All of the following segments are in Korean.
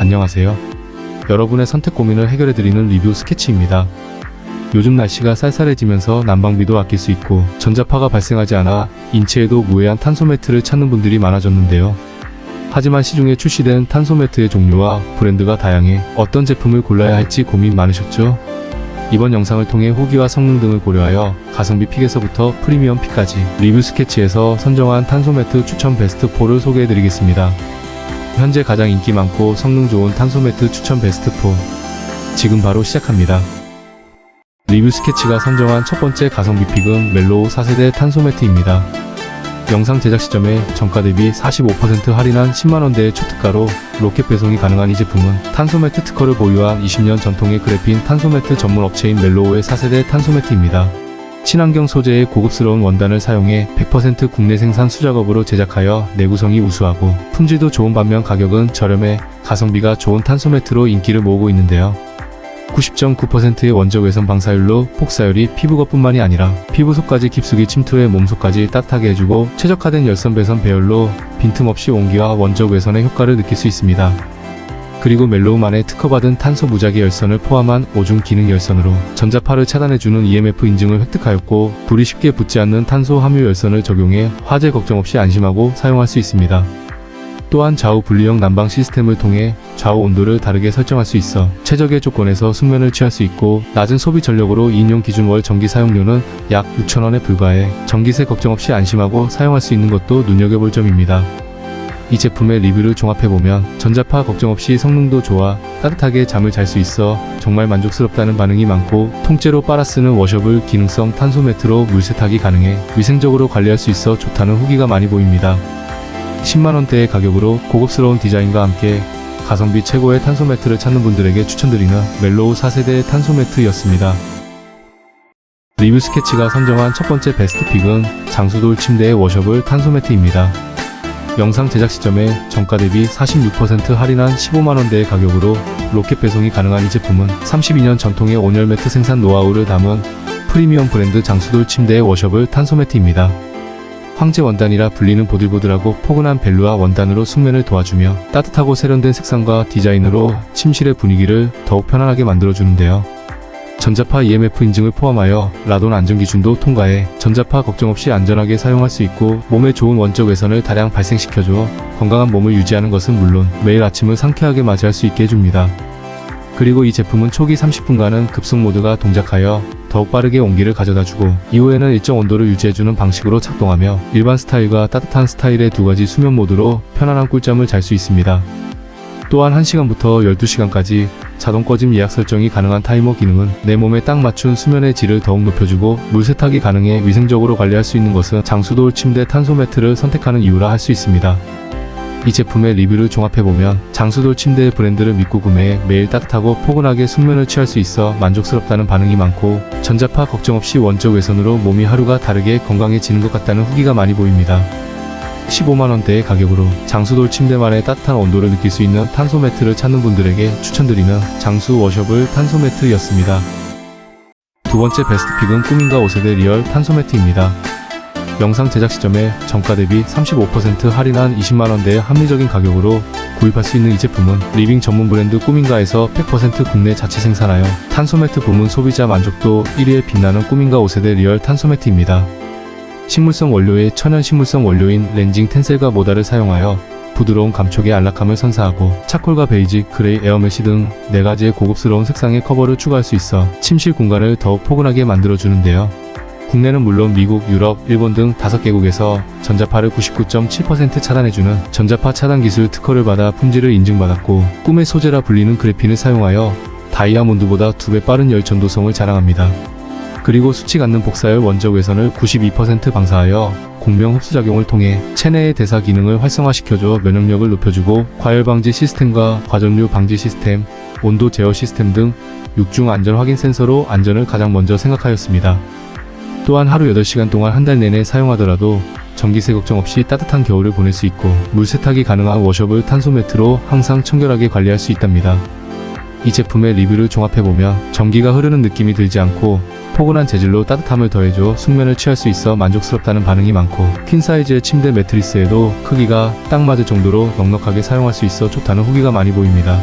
안녕하세요. 여러분의 선택 고민을 해결해드리는 리뷰 스케치입니다. 요즘 날씨가 쌀쌀해지면서 난방비도 아낄 수 있고 전자파가 발생하지 않아 인체에도 무해한 탄소 매트를 찾는 분들이 많아졌는데요. 하지만 시중에 출시된 탄소 매트의 종류와 브랜드가 다양해 어떤 제품을 골라야 할지 고민 많으셨죠? 이번 영상을 통해 후기와 성능 등을 고려하여 가성비 픽에서부터 프리미엄 픽까지 리뷰 스케치에서 선정한 탄소 매트 추천 베스트 4를 소개해드리겠습니다. 현재 가장 인기 많고 성능 좋은 탄소 매트 추천 베스트 4. 지금 바로 시작합니다. 리뷰 스케치가 선정한 첫 번째 가성비 픽은 멜로우 4세대 탄소 매트입니다. 영상 제작 시점에 정가 대비 45% 할인한 10만원대의 초특가로 로켓 배송이 가능한 이 제품은 탄소 매트 특허를 보유한 20년 전통의 그래핀 탄소 매트 전문 업체인 멜로우의 4세대 탄소 매트입니다. 친환경 소재의 고급스러운 원단을 사용해 100% 국내 생산 수작업으로 제작하여 내구성이 우수하고 품질도 좋은 반면 가격은 저렴해 가성비가 좋은 탄소 매트로 인기를 모으고 있는데요. 90.9%의 원적 외선 방사율로 폭사율이 피부겉뿐만이 아니라 피부 속까지 깊숙이 침투해 몸속까지 따뜻하게 해주고 최적화된 열선 배선 배열로 빈틈없이 온기와 원적 외선의 효과를 느낄 수 있습니다. 그리고 멜로우만의 특허받은 탄소 무작위 열선을 포함한 5중 기능 열선으로 전자파를 차단해주는 EMF 인증을 획득하였고 불이 쉽게 붙지 않는 탄소 함유 열선을 적용해 화재 걱정 없이 안심하고 사용할 수 있습니다. 또한 좌우 분리형 난방 시스템을 통해 좌우 온도를 다르게 설정할 수 있어 최적의 조건에서 숙면을 취할 수 있고 낮은 소비 전력으로 2인용 기준 월 전기 사용료는 약 6,000원에 불과해 전기세 걱정 없이 안심하고 사용할 수 있는 것도 눈여겨볼 점입니다. 이 제품의 리뷰를 종합해보면 전자파 걱정 없이 성능도 좋아 따뜻하게 잠을 잘 수 있어 정말 만족스럽다는 반응이 많고 통째로 빨아 쓰는 워셔블 기능성 탄소 매트로 물 세탁이 가능해 위생적으로 관리할 수 있어 좋다는 후기가 많이 보입니다. 10만원대의 가격으로 고급스러운 디자인과 함께 가성비 최고의 탄소 매트를 찾는 분들에게 추천드리는 멜로우 4세대 탄소 매트였습니다. 리뷰 스케치가 선정한 첫 번째 베스트 픽은 장수돌 침대의 워셔블 탄소 매트입니다. 영상 제작 시점에 정가 대비 46% 할인한 15만원대의 가격으로 로켓 배송이 가능한 이 제품은 32년 전통의 온열 매트 생산 노하우를 담은 프리미엄 브랜드 장수돌 침대의 워셔블 탄소 매트입니다. 황제 원단이라 불리는 보들보들하고 포근한 벨루아 원단으로 숙면을 도와주며 따뜻하고 세련된 색상과 디자인으로 침실의 분위기를 더욱 편안하게 만들어주는데요. 전자파 EMF 인증을 포함하여 라돈 안전 기준도 통과해 전자파 걱정 없이 안전하게 사용할 수 있고 몸에 좋은 원적 외선을 다량 발생시켜줘 건강한 몸을 유지하는 것은 물론 매일 아침을 상쾌하게 맞이할 수 있게 해줍니다. 그리고 이 제품은 초기 30분간은 급속 모드가 동작하여 더욱 빠르게 온기를 가져다주고 이후에는 일정 온도를 유지해주는 방식으로 작동하며 일반 스타일과 따뜻한 스타일의 두 가지 수면 모드로 편안한 꿀잠을 잘 수 있습니다. 또한 1시간부터 12시간까지 자동 꺼짐 예약 설정이 가능한 타이머 기능은 내 몸에 딱 맞춘 수면의 질을 더욱 높여주고 물 세탁이 가능해 위생적으로 관리할 수 있는 것은 장수돌 침대 탄소 매트를 선택하는 이유라 할 수 있습니다. 이 제품의 리뷰를 종합해보면 장수돌 침대의 브랜드를 믿고 구매해 매일 따뜻하고 포근하게 숙면을 취할 수 있어 만족스럽다는 반응이 많고 전자파 걱정 없이 원적 외선으로 몸이 하루가 다르게 건강해지는 것 같다는 후기가 많이 보입니다. 15만원대의 가격으로 장수돌 침대만의 따뜻한 온도를 느낄 수 있는 탄소 매트를 찾는 분들에게 추천드리는 장수 워셔블 탄소 매트였습니다. 두 번째 베스트 픽은 꾸민가 5세대 리얼 탄소 매트입니다. 영상 제작 시점에 정가 대비 35% 할인한 20만원대의 합리적인 가격으로 구입할 수 있는 이 제품은 리빙 전문 브랜드 꾸민가에서 100% 국내 자체 생산하여 탄소 매트 부문 소비자 만족도 1위에 빛나는 꾸민가 5세대 리얼 탄소 매트입니다. 식물성 원료의 천연 식물성 원료인 렌징 텐셀과 모다를 사용하여 부드러운 감촉의 안락함을 선사하고 차콜과 베이지, 그레이, 에어메시 등 4가지의 고급스러운 색상의 커버를 추가할 수 있어 침실 공간을 더욱 포근하게 만들어주는데요. 국내는 물론 미국, 유럽, 일본 등 5개국에서 전자파를 99.7% 차단해주는 전자파 차단 기술 특허를 받아 품질을 인증받았고 꿈의 소재라 불리는 그래핀을 사용하여 다이아몬드보다 2배 빠른 열 전도성을 자랑합니다. 그리고 수칙 않는 복사열 원적 외선을 92% 방사하여 공명 흡수작용을 통해 체내의 대사 기능을 활성화시켜줘 면역력을 높여주고 과열 방지 시스템과 과전류 방지 시스템, 온도 제어 시스템 등 6중 안전 확인 센서로 안전을 가장 먼저 생각하였습니다. 또한 하루 8시간 동안 한 달 내내 사용하더라도 전기세 걱정 없이 따뜻한 겨울을 보낼 수 있고 물 세탁이 가능한 워셔블 탄소 매트로 항상 청결하게 관리할 수 있답니다. 이 제품의 리뷰를 종합해보면 전기가 흐르는 느낌이 들지 않고 포근한 재질로 따뜻함을 더해줘 숙면을 취할 수 있어 만족스럽다는 반응이 많고 퀸 사이즈의 침대 매트리스에도 크기가 딱 맞을 정도로 넉넉하게 사용할 수 있어 좋다는 후기가 많이 보입니다.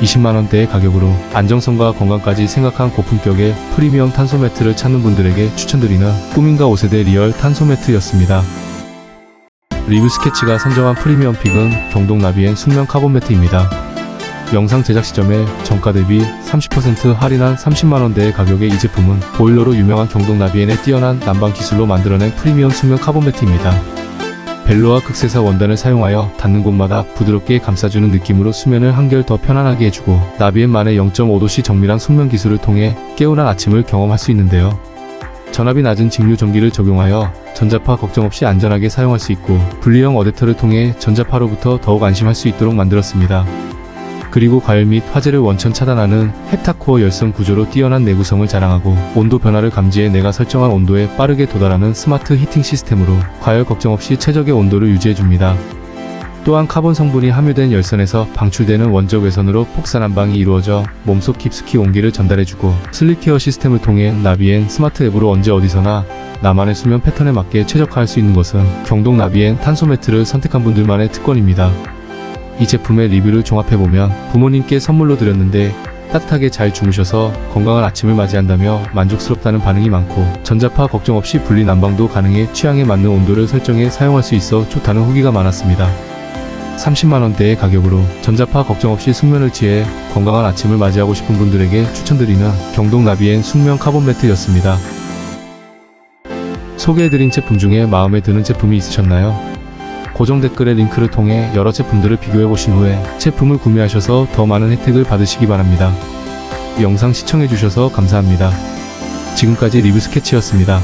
20만원대의 가격으로 안정성과 건강까지 생각한 고품격의 프리미엄 탄소 매트를 찾는 분들에게 추천드리는 꾸민가 5세대 리얼 탄소 매트였습니다. 리뷰 스케치가 선정한 프리미엄 픽은 경동 나비엔 숙면 카본 매트입니다. 영상 제작 시점에 정가 대비 30% 할인한 30만원대의 가격의 이 제품은 보일러로 유명한 경동 나비엔의 뛰어난 난방 기술로 만들어낸 프리미엄 숙면 카본 매트입니다. 벨로와 극세사 원단을 사용하여 닿는 곳마다 부드럽게 감싸주는 느낌으로 수면을 한결 더 편안하게 해주고 나비엔만의 0.5도씨 정밀한 숙면 기술을 통해 개운한 아침을 경험할 수 있는데요. 전압이 낮은 직류 전기를 적용하여 전자파 걱정 없이 안전하게 사용할 수 있고 분리형 어댑터를 통해 전자파로부터 더욱 안심할 수 있도록 만들었습니다. 그리고 과열 및 화재를 원천 차단하는 헵타코어 열선 구조로 뛰어난 내구성을 자랑하고 온도 변화를 감지해 내가 설정한 온도에 빠르게 도달하는 스마트 히팅 시스템으로 과열 걱정 없이 최적의 온도를 유지해 줍니다. 또한 카본 성분이 함유된 열선에서 방출되는 원적 외선으로 폭산 한방이 이루어져 몸속 깊숙이 온기를 전달해주고 슬립케어 시스템을 통해 나비엔 스마트 앱으로 언제 어디서나 나만의 수면 패턴에 맞게 최적화할 수 있는 것은 경동 나비엔 탄소 매트를 선택한 분들만의 특권입니다. 이 제품의 리뷰를 종합해보면 부모님께 선물로 드렸는데 따뜻하게 잘 주무셔서 건강한 아침을 맞이한다며 만족스럽다는 반응이 많고 전자파 걱정 없이 분리 난방도 가능해 취향에 맞는 온도를 설정해 사용할 수 있어 좋다는 후기가 많았습니다. 30만원대의 가격으로 전자파 걱정 없이 숙면을 취해 건강한 아침을 맞이하고 싶은 분들에게 추천드리는 경동 나비엔 숙면 카본 매트였습니다. 소개해드린 제품 중에 마음에 드는 제품이 있으셨나요? 고정 댓글의 링크를 통해 여러 제품들을 비교해 보신 후에 제품을 구매하셔서 더 많은 혜택을 받으시기 바랍니다. 영상 시청해 주셔서 감사합니다. 지금까지 리뷰 스케치였습니다.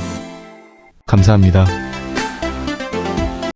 감사합니다.